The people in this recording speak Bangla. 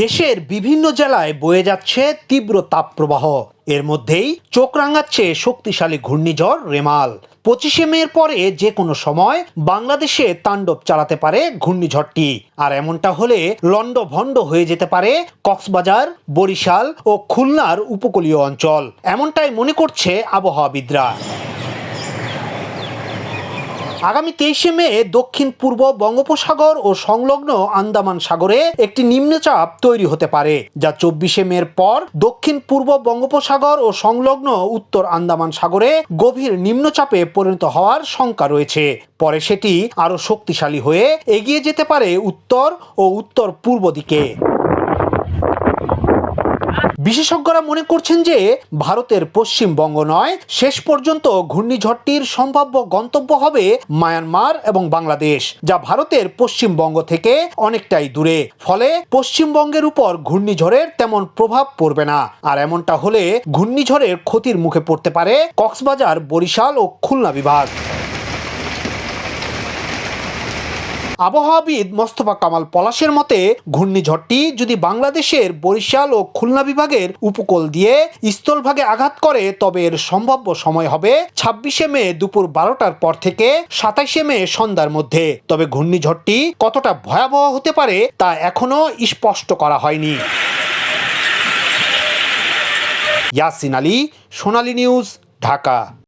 দেশের বিভিন্ন জেলায় বয়ে যাচ্ছে তীব্র তাপপ্রবাহ। এর মধ্যেই চোখ রাঙাচ্ছে শক্তিশালী ঘূর্ণিঝড় রেমাল। পঁচিশে মের পরে যে কোনো সময় বাংলাদেশে তাণ্ডব চালাতে পারে ঘূর্ণিঝড়টি। আর এমনটা হলে লন্ড ভণ্ড হয়ে যেতে পারে কক্সবাজার, বরিশাল ও খুলনার উপকূলীয় অঞ্চল। এমনটাই মনে করছে আবহাওয়াবিদরা। আগামী তেইশে মে দক্ষিণ পূর্ব বঙ্গোপসাগর ও সংলগ্ন আন্দামান সাগরে একটি নিম্নচাপ তৈরি হতে পারে, যা চব্বিশে মের পর দক্ষিণ পূর্ব বঙ্গোপসাগর ও সংলগ্ন উত্তর আন্দামান সাগরে গভীর নিম্নচাপে পরিণত হওয়ার শঙ্কা রয়েছে। পরে সেটি আরও শক্তিশালী হয়ে এগিয়ে যেতে পারে উত্তর ও উত্তর পূর্ব দিকে। বিশেষজ্ঞরা মনে করছেন যে ভারতের পশ্চিমবঙ্গ নয় শেষ পর্যন্ত ঘূর্ণিঝড়টির সম্ভাব্য গন্তব্য হবে মায়ানমার এবং বাংলাদেশ, যা ভারতের পশ্চিমবঙ্গ থেকে অনেকটাই দূরে। ফলে পশ্চিমবঙ্গের উপর ঘূর্ণিঝড়ের তেমন প্রভাব পড়বে না। আর এমনটা হলে ঘূর্ণিঝড়ের ক্ষতির মুখে পড়তে পারে কক্সবাজার, বরিশাল ও খুলনা বিভাগ। আবহাওয়াবিদ মোস্তফা কামাল পলাশের মতে, ঘূর্ণিঝড়টি যদি বাংলাদেশের বরিশাল ও খুলনা বিভাগের উপকূল দিয়ে স্থলভাগে আঘাত করে, তবে এর সম্ভাব্য সময় হবে ছাব্বিশে মে দুপুর বারোটার পর থেকে সাতাইশে মে সন্ধ্যার মধ্যে। তবে ঘূর্ণিঝড়টি কতটা ভয়াবহ হতে পারে, তা এখনও স্পষ্ট করা হয়নি। ইয়াসিন আলী, সোনালী নিউজ, ঢাকা।